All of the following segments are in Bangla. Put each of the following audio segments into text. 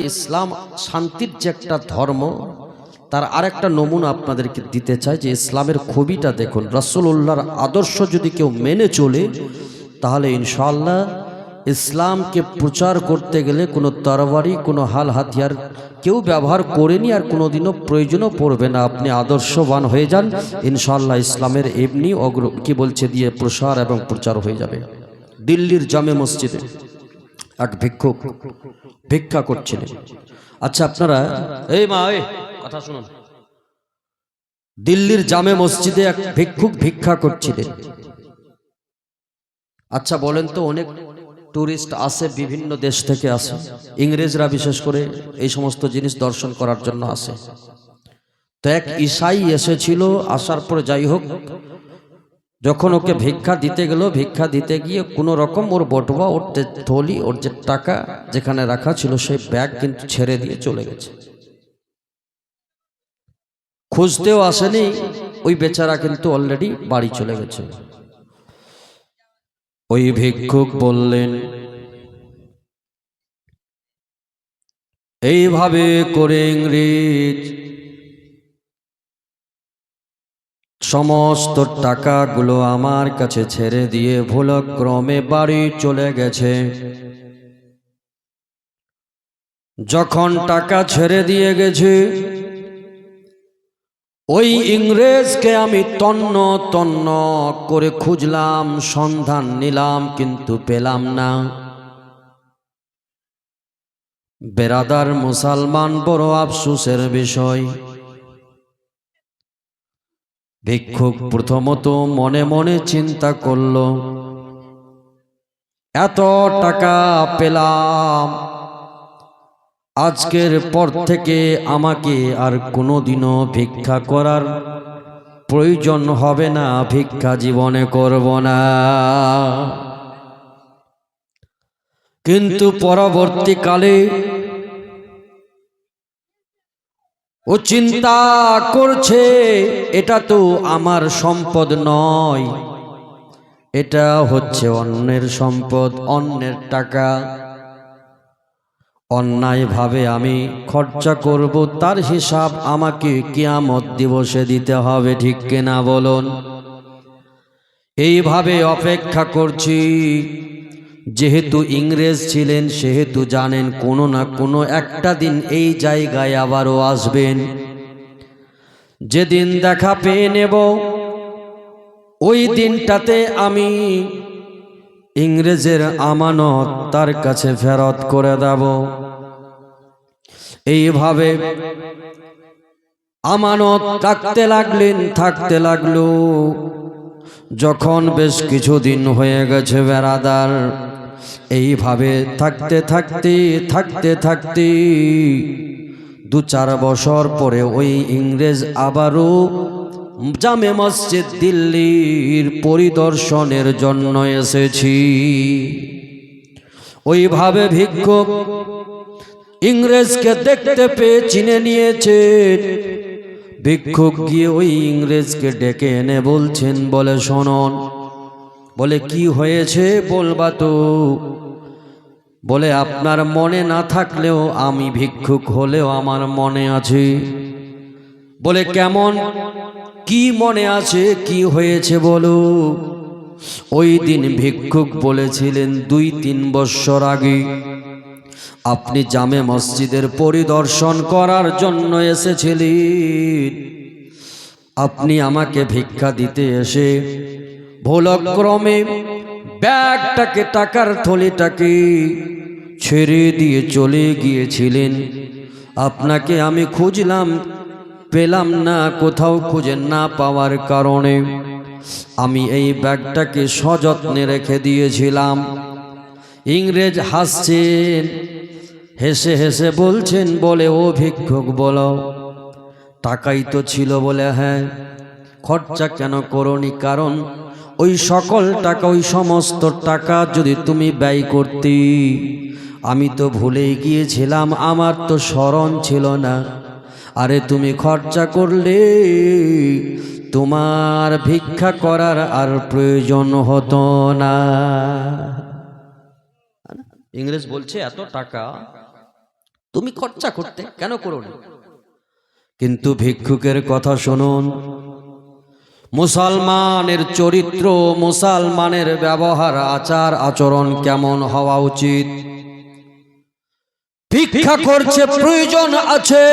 ইসলাম শান্তির যে একটা ধর্ম, তার আরেকটা নমুনা আপনাদেরকে দিতে চাই যে ইসলামের খুবিটা দেখুন। রসুল্লাহর আদর্শ যদি কেউ মেনে চলে, তাহলে ইনশাল্লাহ ইসলামকে প্রচার করতে গেলে কোনো তরবারি, কোনো হাল হাতিয়ার কেউ ব্যবহার করেনি আর কোনোদিনও প্রয়োজনও পড়বে না। আপনি আদর্শবান হয়ে যান ইনশাল্লাহ ইসলামের এমনি অগ্র কি বলছে, দিয়ে প্রসার এবং প্রচার হয়ে যাবে। দিল্লির জামে মসজিদে। এক ভিক্ষুক ভিক্ষা করছিলেন। আচ্ছা আপনারা এই মা, এই কথা শুনুন। দিল্লির জামে মসজিদে এক ভিক্ষুক ভিক্ষা করছিলেন। আচ্ছা বলেন তো অনেক টুরিস্ট আসে, বিভিন্ন দেশ থেকে আসে। ইংরেজরা বিশেষ করে এই সমস্ত জিনিস দর্শন করার জন্য আসে। তো এক ঈশাই এসেছিল, আসার পরে যাই হোক যখন ওকে ভিক্ষা দিতে গেল ভিক্ষা দিতে গিয়ে কোনো রকম ওর বটুয়া ওর যে থলি ওর যে টাকা যেখানে রাখা ছিল সেই ব্যাগ কিন্তু ছেড়ে দিয়ে চলে গেছে। খুঁজতেও আসেনি ওই বেচারা কিন্তু অলরেডি বাড়ি চলে গেছে। ওই ভিক্ষুক বললেন এইভাবে করে ইংরেজ সমস্ত টাকাগুলো আমার কাছে ছেড়ে দিয়ে ভুলক্রমে বাড়ি চলে গেছে। যখন টাকা ছেড়ে দিয়ে গেছে, ওই ইংরেজকে আমি তন্ন তন্ন করে খুঁজলাম, সন্ধান নিলাম, কিন্তু পেলাম না। বেরাদার মুসলমান বড় আফসুসের বিষয়। ভিক্ষুক প্রথমত মনে মনে চিন্তা করল, এত টাকা পেলাম। আজকের পর থেকে আমাকে আর কোনোদিনও ভিক্ষা করার প্রয়োজন হবে না, ভিক্ষা জীবনে করব না। কিন্তু পরবর্তীকালে ও চিন্তা করছে, এটা তো আমার সম্পদ নয়। এটা হচ্ছে অন্যের সম্পদ, অন্যের টাকা। অন্যায়ভাবে আমি খরচা করব, তার হিসাব আমাকে কিয়ামত দিবসে দিতে হবে, ঠিক কিনা বলুন? এইভাবে অপেক্ষা করছি। যেহেতু ইংরেজ ছিলেন, সেহেতু জানেন কোনো না কোনো একটা দিন এই জায়গায় আবারও আসবেন। যেদিন দেখা পেয়ে নেব, ওই দিনটাতে আমি ইংরেজের আমানত তার কাছে ফেরত করে দেব। এইভাবে আমানত থাকতে লাগলেন, থাকতে লাগল। যখন বেশ কিছুদিন হয়ে গেছে বেড়াদার এইভাবে থাকতে থাকতে থাকতে থাকতে, দু চার বছর পরে ওই ইংরেজ আবারও জামে মসজিদ দিল্লির পরিদর্শনের জন্য এসেছি। ওইভাবে ভিক্ষুক ইংরেজকে দেখতে পেয়ে চিনে নিয়েছে। ভিক্ষুক গিয়ে ওই ইংরেজকে ডেকে এনে বলছেন, বলে শোনন বলে, কি হয়েছে বলবা তো? বলে, আপনার মনে না থাকলেও আমি ভিক্ষুক হলেও আমার মনে আছে। বলে, কেমন? কি মনে আছে? কি হয়েছে বলো? ওই দিন ভিক্ষুক বলেছিলেন, দুই তিন বৎসর আগে আপনি জামে মসজিদের পরিদর্শন করার জন্য এসেছিলেন। আপনি আমাকে ভিক্ষা দিতে এসে ভুলক্রমে ব্যাগটাকে, টাকার থলিটাকে ছেড়ে দিয়ে চলে গিয়েছিলেন। আপনাকে আমি খুঁজলাম, পেলাম না, কোথাও খুঁজে না পাওয়ার কারণে। আমি এই ব্যাগটাকে সযত্নে রেখে দিয়েছিলাম। ইংরেজ হাসছেন, হেসে হেসে বলছেন, বলে ও ভিক্ষুক বলো, টাকাই তো ছিল বলে হ্যাঁ খরচা কেন করনি? কারণ ওই সকল টাকা, ওই সমস্ত টাকা যদি তুমি ব্যয় করতে, আমি তো ভুলে গিয়েছিলাম, আমার তো স্মরণ ছিল না। আরে তুমি খরচা করলে, তোমার ভিক্ষা করার আর প্রয়োজন হতো না। ইংরেজ বলছে, এত টাকা তুমি খরচা করতে কেন করো কিন্তু ভিক্ষুকের কথা শুনুন মুসলমানের চরিত্র, মুসলমানের ব্যবহার, আচার, আচরণ কেমন হওয়া উচিত? ভিক্ষা করছে, প্রয়োজন আছে।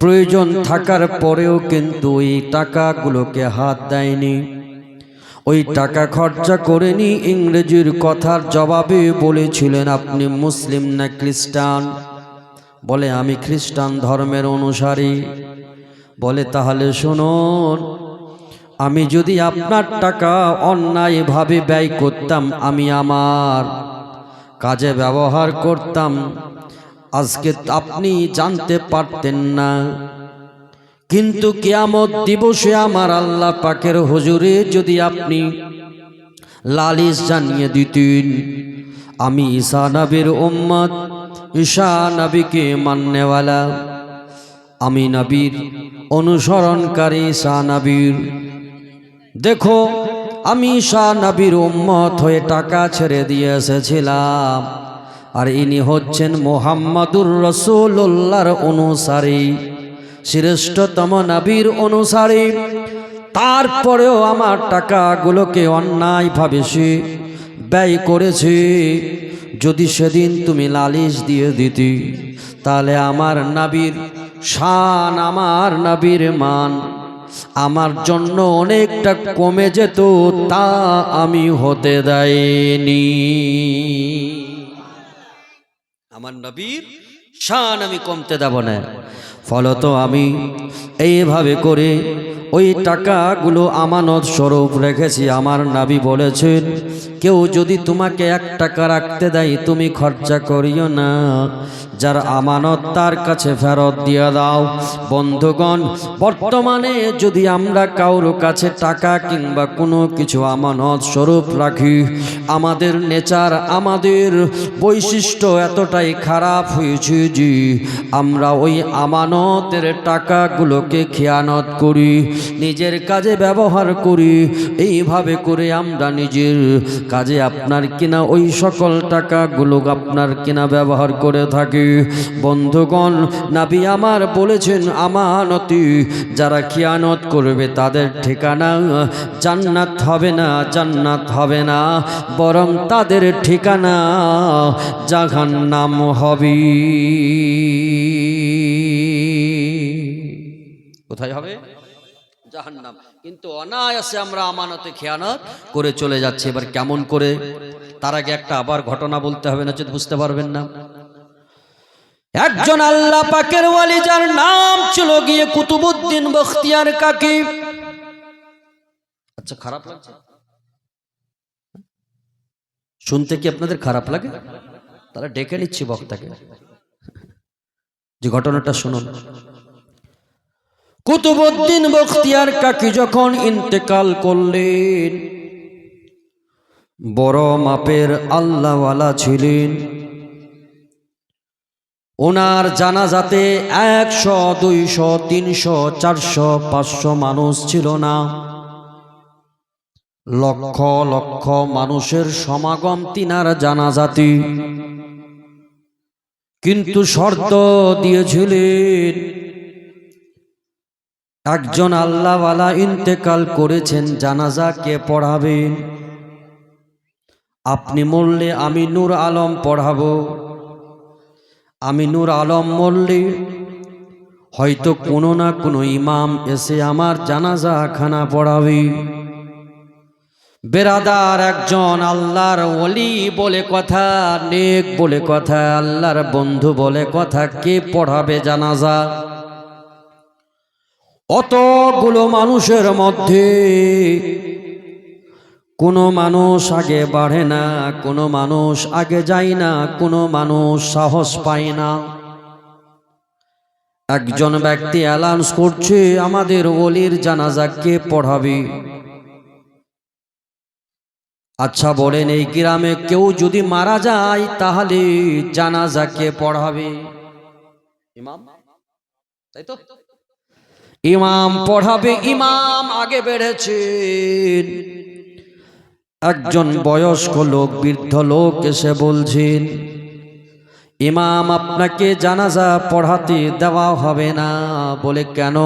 প্রয়োজন থাকার পরেও কিন্তু ওই টাকাগুলোকে হাত দেয়নি। ওই টাকা খরচা করেনি ইংরেজির কথার জবাবে বলেছিলেন আপনি মুসলিম না খ্রিস্টান? বলে, আমি খ্রিস্টান ধর্মের অনুসারী। বলে, তাহলে শুনুন, আমি যদি আপনার টাকা অন্যায়ভাবে ব্যয় করতাম, আমি আমার কাজে ব্যবহার করতাম, আজকে আপনি জানতে পারতেন না। কিন্তু কেয়ামত দিবসে আমার আল্লাহ পাকের হুজুরে যদি আপনি লালিশ জানিয়ে দিতেন, আমি ঈসা নবীর উম্মত, ঈশা নবীকে মান্যওয়ালা আমি নবীর অনুসরণকারী শাহ নবীর। দেখো, আমি শাহ নবীর উম্মত হয়ে টাকা ছেড়ে দিয়ে এসেছিলাম। আর ইনি হচ্ছেন মোহাম্মদুর রসুল্লাহর অনুসারী, শ্রেষ্ঠতম নবীর অনুসারী। তারপরেও আমার টাকাগুলোকে অন্যায়ভাবে সে ব্যয় করেছি। যদি সেদিন তুমি লালিশ দিয়ে দিতি, তাহলে আমার নাবির শান আমার নাবির মান। আমার জন্য অনেকটা কমে যেত, তা আমি হতে দেয়নি। আমার নবীর শান আমি কমতে দেব না। ফলত আমি এইভাবে করে ওই টাকাগুলো আমানত স্বরূপ রেখেছি। আমার নাবি বলেছেন কেউ যদি তোমাকে এক টাকা রাখতে দেয়, তুমি খরচা করিও না। যার আমানত তার কাছে ফেরত দিয়ে দাও। বন্ধুগণ, বর্তমানে যদি আমরা কারোর কাছে টাকা কিংবা কোনো কিছু আমানত স্বরূপ রাখি, আমাদের নেচার, আমাদের বৈশিষ্ট্য এতটাই খারাপ হয়েছে যে আমরা ওই আমানতের টাকাগুলোকে খেয়ানত করি, নিজের কাজে ব্যবহার করি। এইভাবে করে আমরা নিজের কাজে আপনার কিনা ওই সকল টাকাগুলো আপনার কিনা ব্যবহার করে থাকি। বন্ধুগণ, নাবি আমার বলেছেন, আমানতি যারা খিয়ানত করবে তাদের ঠিকানা জান্নাত হবে না, জান্নাত হবে না, বরং তাদের ঠিকানা জাহান্নাম হবে। কোথায় হবে? জাহান্নাম। কিন্তু অনায়াসে আমরা আমানতে খেয়ানত করে চলে যাচ্ছি। এবার কেমন করে? তার আগে একটা আবার ঘটনা বলতে হবে না বুঝতে পারবেন না। একজন আল্লাহ পাকের ওয়ালি, যার নাম ছিল গিয়ে কুতুবুদ্দিন বখতিয়ার কাকি। আচ্ছা খারাপ লাগছে? শুনতে কি আপনাদের খারাপ লাগে? তারা ডেকে নিচ্ছি বক্তাকে। যে ঘটনাটা শুনুন। কুতুবুদ্দিন বখতিয়ার কাকি যখন ইন্তেকাল করলেন, বড় মাপের আল্লাহওয়ালা ছিলেন। ওনার জানাজাতে একশো, দুইশো, তিনশো, চারশো, পাঁচশো মানুষ ছিল না। লক্ষ লক্ষ মানুষের সমাগম তিনার জানাজাতি। কিন্তু শর্ত দিয়েছিলেন একজন আল্লাহওয়ালা ইন্তেকাল করেছেন, জানাজা কে পড়াবেন? আপনি মরলে আমি নূর আলম পড়াবো। আমি নূর আলম মরলে হয়তো কোনো না কোনো ইমাম এসে আমার জানাজা খানা পড়াবে। বেরাদার একজন আল্লাহর ওলি বলে কথা, নেক বলে কথা, আল্লাহর বন্ধু বলে কথা, কে পড়াবে জানাজা? অতগুলো মানুষের মধ্যে কোনো মানুষ আগে বাড়ে না, কোনো মানুষ আগে যায় না, কোনো মানুষ সাহস পায় না। একজন ব্যক্তি অ্যালাউন্স করছে, আমাদের ওলির জানাজা কে পড়াবে। আচ্ছা বলেন, এই গ্রামে কেউ যদি মারা যায়, তাহলে জানাজা কে পড়াবে। ইমাম? তাই তো? ইমাম পড়াবে, ইমাম আগে বেড়েছেন একজন বয়স্ক লোক, বৃদ্ধ লোক এসে বলছেন, ইমাম, আপনাকে জানাজা পড়াতে দেওয়া হবে না। বলে, কেন?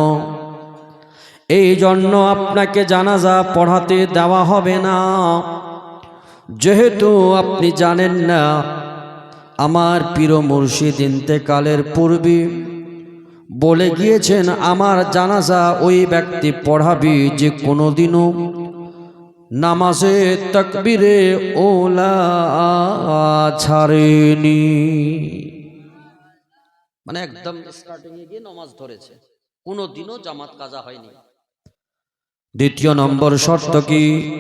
এই জন্য আপনাকে জানাজা পড়াতে দেওয়া হবে না। যেহেতু আপনি জানেন না, আমার প্রিয় মুর্শিদ ইন্তেকালের পূর্বে বলে গিয়েছেন আমার জানাজা ওই ব্যক্তি পড়াবি যে কোনোদিনও নামাজে তকবিরে ওলা ছাড়েনি। মানে একদম স্টার্টিং এ গিয়ে নামাজ ধরেছে। কোনোদিনও জামাত কাজা হয়নি। দ্বিতীয় নম্বর শর্ত কি?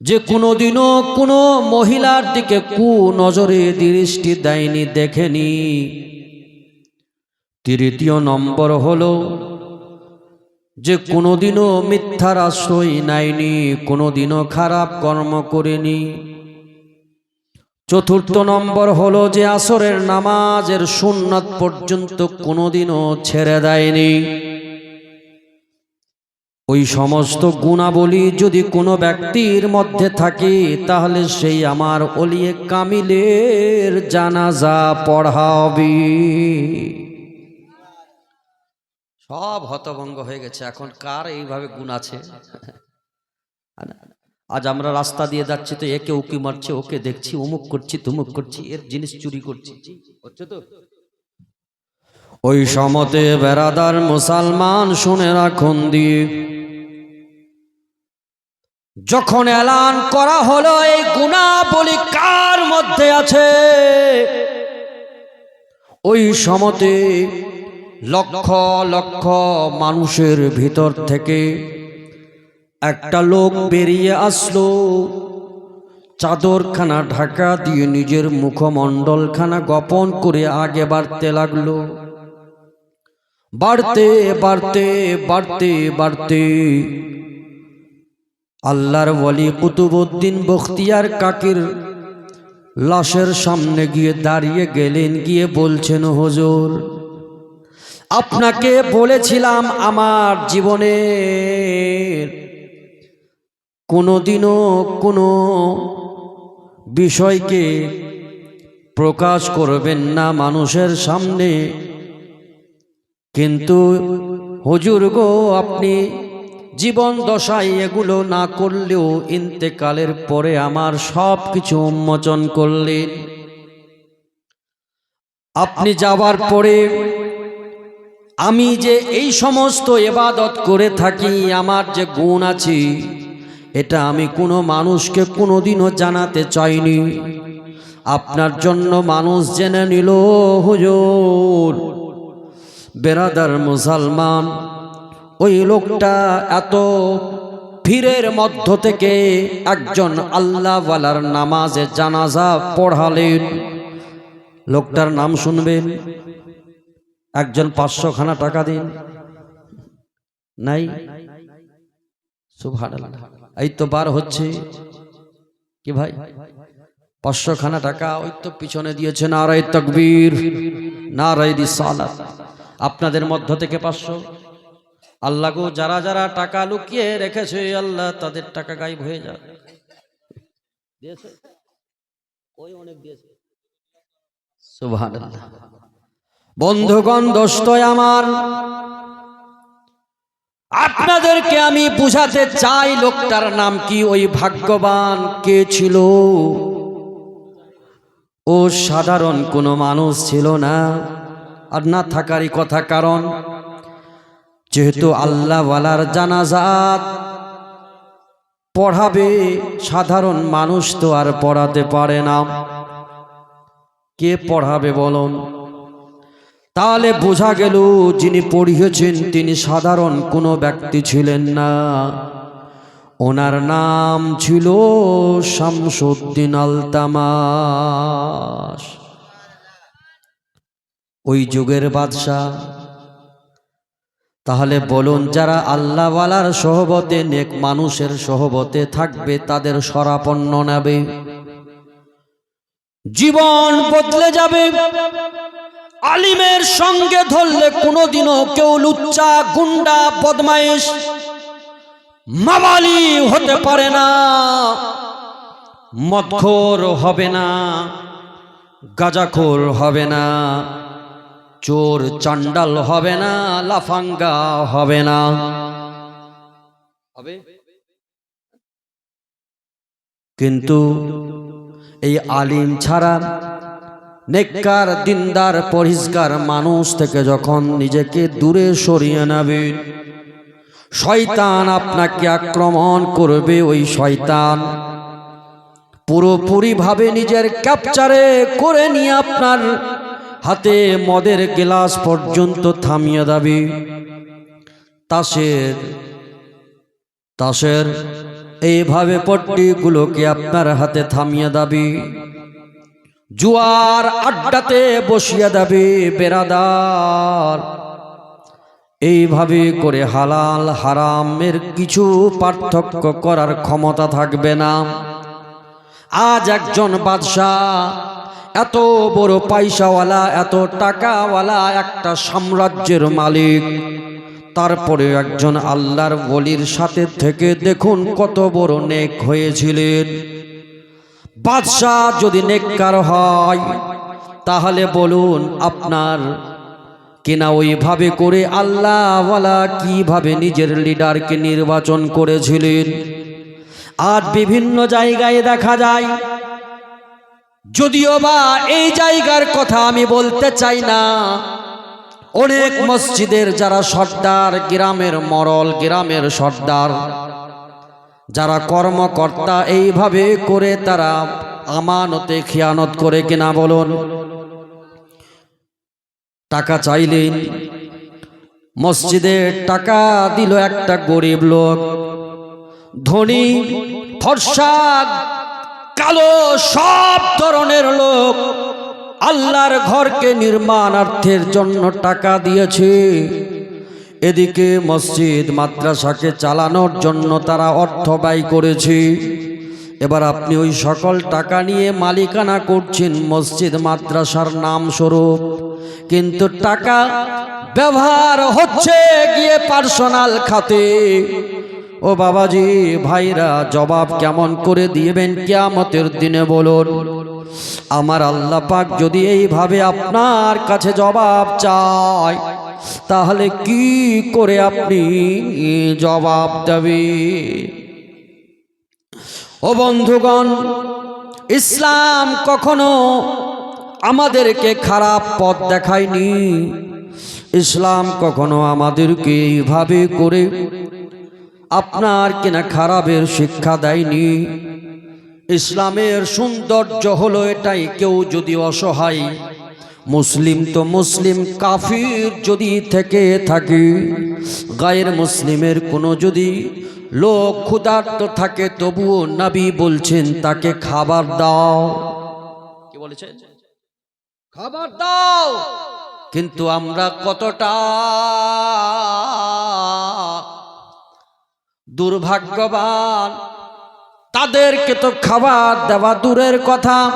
যে কোনোদিনও কোনো মহিলার দিকে কু নজরে দৃষ্টি দেয়নি দেখেনি। তৃতীয় নম্বর হল, যে কোনোদিনও মিথ্যার আশ্রয় নেয়নি, কোনোদিনও খারাপ কর্ম করেনি। চতুর্থ নম্বর হলো, যে আসরের নামাজের সুন্নত পর্যন্ত কোনোদিনও ছেড়ে দেয়নি। ওই সমস্ত গুণাবলী যদি কোনো ব্যক্তির মধ্যে থাকে, তাহলে সেই আমার অলিয়ে কামিলের জানাজা পড়াবি সব হতভঙ্গ হয়ে গেছে। এখন কার এইভাবে গুণ আছে? আজ আমরা রাস্তা দিয়ে যাচ্ছি তো একে উকি মারছে, ওকে দেখছি, অমুক করছি, তুমুক করছি, এর জিনিস চুরি করছি। হচ্ছে তো? ওই সমতে বেড়াদার মুসলমান শুনে রাখুন দিয়ে যখন এলান করা হলো, এই গুণাবলী কার মধ্যে আছে? ওই সমতে লক্ষ লক্ষ মানুষের ভিতর থেকে একটা লোক বেরিয়ে আসলো। চাদরখানা ঢাকা দিয়ে নিজের মুখমণ্ডলখানা গোপন করে আগে বাড়তে লাগল। বাড়তে বাড়তে বাড়তে বাড়তে আল্লাহর ওয়ালি কুতুবুদ্দিন বখতিয়ার কাকির লাশের সামনে গিয়ে দাঁড়িয়ে গেলেন, গিয়ে বলছেন, হুজুর আপনাকে বলেছিলাম আমার জীবনের কোনোদিনও কোনো বিষয়কে প্রকাশ করবেন না মানুষের সামনে। কিন্তু হুজুর গো, আপনি জীবন দশায় এগুলো না করলেও ইন্তেকালের পরে আমার সব কিছু উন্মোচন করলেন। আপনি যাবার পরে আমি যে এই সমস্ত এবাদত করে থাকি, আমার যে গুণ আছে, এটা আমি কোনো মানুষকে কোনোদিনও জানাতে চাইনি। আপনার জন্য মানুষ জেনে নিল, হুজুর, বেরাদার মুসলমান, ওই লোকটা এত ভিড়ের মধ্য থেকে একজন আল্লাহওয়ালার নামাজে জানাজা পড়ালেন। লোকটার নাম শুনবেন? একজন পাঁচশো খানা টাকা দিন। নাই? এই তো বার হচ্ছে। কি ভাই? পাঁচশো খানা টাকা ওই তো পিছনে দিয়েছে নারায় তকবীর নারায় রিসালাত। আপনাদের মধ্য থেকে পাঁচশো। আল্লাহ গো যারা যারা টাকা লুকিয়ে রেখেছে আল্লাহ তাদের টাকা গায়েব হয়ে যাক। দিয়েছে? ওই অনেক দিয়েছে। সুবহানাল্লাহ। বন্ধুগণ দোস্ত আমার, আপনাদেরকে আমি বুঝাতে চাই লোকটার নাম কি, ওই ভাগ্যবান কে ছিল? ও সাধারণ কোনো মানুষ ছিল না, আর না থাকারই কথা কারণ, যেহেতু আল্লাহওয়ালার জানাজাত, পড়াবে সাধারণ মানুষ তো আর পড়াতে পারে না। কে পড়াবে বলুন? তাহলে বোঝা গেল যিনি পড়িয়েছেন তিনি সাধারণ কোনো ব্যক্তি ছিলেন না। ওনার নাম ছিল শামসুদ্দিন আলতামাস। ওই যুগের বাদশাহ। তাহলে বলুন, যারা আল্লাহওয়ালার সহবতে, নেক মানুষের সহবতে থাকবে, তাদের সরাপন্ন নেবে। জীবন বদলে যাবে। আলিমের সঙ্গে ধরলে কোনোদিনও কেউ লুচ্চা গুন্ডা বদমাইশ মামালি হতে পারে না। মদখোর হবে না গাজাখোর হবে না চোর চান্ডাল হবে না লাফাঙ্গা হবে না। হবে? কিন্তু এই আলিম ছাড়া নেককার, দিনদার, পরিষ্কার মানুষ থেকে যখন নিজেকে দূরে সরিয়ে নেবেন শয়তান আপনাকে আক্রমণ করবে। ওই শয়তান পুরোপুরিভাবে নিজের ক্যাপচারে করে নিয়ে আপনার হাতে মদের গ্লাস পর্যন্ত থামিয়ে দেবে। তাসের তাসের এইভাবে পট্টিগুলোকে আপনার হাতে থামিয়ে দাবি। জুয়ার আড্ডাতে বসিয়ে দেবে বেরাদার। এইভাবে করে হালাল হারামের কিছু পার্থক্য করার ক্ষমতা থাকবে না। আজ একজন বাদশাহ, এত বড় পয়সাওয়ালা, এত টাকাওয়ালা একটা সাম্রাজ্যের মালিক। তারপরে একজন আল্লাহর বলির সাথে থেকে দেখুন কত বড় নেক হয়েছিলেন। বাদশাহ যদি নেককার হয়, তাহলে বলুন আপনার কিনা ওইভাবে করে আল্লাহওয়ালা কীভাবে নিজের লিডারকে নির্বাচন করেছিলেন? আর বিভিন্ন জায়গায় দেখা যায়, যদিও বা এই জায়গার কথা আমি বলতে চাই না, অনেক মসজিদের যারা সর্দার, গ্রামের মরল, গ্রামের সর্দার যারা কর্মকর্তা এইভাবে করে তারা আমানতে খেয়ানত করে কিনা বলুন। টাকা চাইলেন মসজিদে টাকা দিল একটা গরিব লোক। ধনী ফর্সা কালো, সব ধরনের লোক। আল্লাহর ঘরকে নির্মাণার্থের জন্য টাকা দিয়েছে। এদিকে মসজিদ মাদ্রাসাকে চালানোর জন্য তারা অর্থ ব্যয় করেছে। এবার আপনি ওই সকল টাকা নিয়ে মালিকানা করছেন মসজিদ মাদ্রাসার নাম স্বরূপ কিন্তু টাকা ব্যবহার হচ্ছে গিয়ে পার্সোনাল খাতে। ও বাবাজি, ভাইরা, জবাব কেমন করে দিবেন কিয়ামতের দিনে বলুন। আমার আল্লাহ পাক যদি এইভাবে আপনার কাছে জবাব চায় তাহলে কি করে আপনি জবাব দেবে ও বন্ধুগণ, ইসলাম কখনো আমাদেরকে খারাপ পথ দেখায়নি। ইসলাম কখনো আমাদেরকে এইভাবে করে আপনার কিনা খারাপের শিক্ষা দেয়নি। ইসলামের সৌন্দর্য হলো এটাই, কেউ যদি অসহায় মুসলিম তো মুসলিম, কাফির যদি থেকে থাকে, গায়ের মুসলিমের কোনো যদি লোক ক্ষুধার্ত থাকে, তবুও নবী বলছেন, তাকে খাবার দাও। কি বলেছেন খাবার দাও। কিন্তু আমরা কতটা দুর্ভাগ্যবান? তাদেরকে তো খাবার দেওয়া দূরের কথা।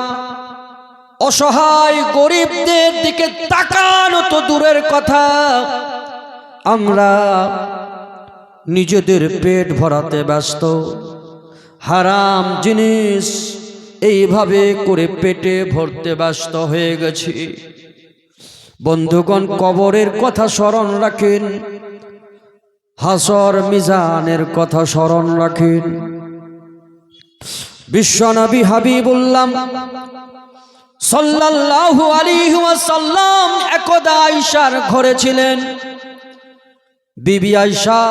অসহায় গরিবদের দিকে তাকানো তো দূরের কথা। আমরা নিজেদের পেট ভরাতে ব্যস্ত। হারাম জিনিস এইভাবে করে পেটে ভরতে ব্যস্ত হয়ে গেছি। বন্ধুগণ, কবরের কথা স্মরণ রাখেন। হাসর মিজানের কথা স্মরণ রাখেন। বিশ্বনবী হাবিবুল্লাম সাল্লাল্লাহু আলাইহি ওয়াসাল্লাম একদা আয়েশার ঘরে ছিলেন। বিবি আয়েশা,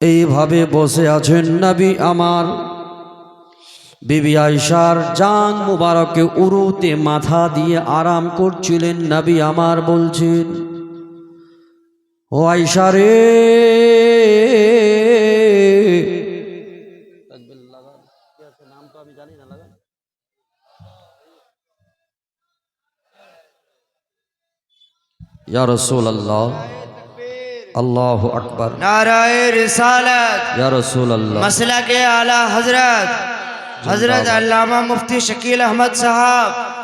এইভাবে বসে আছেন নবী আমার। বিবি আয়েশার জান মুবারকে উরুতে মাথা দিয়ে আরাম করছিলেন নবী আমার বলছেন, ও আয়েশা يا رسول الله. الله أكبر. نعرہ رسالت. يا رسول الله. مسئلہ کے حضرت. حضرت علامہ مفتی شکیل احمد صاحب.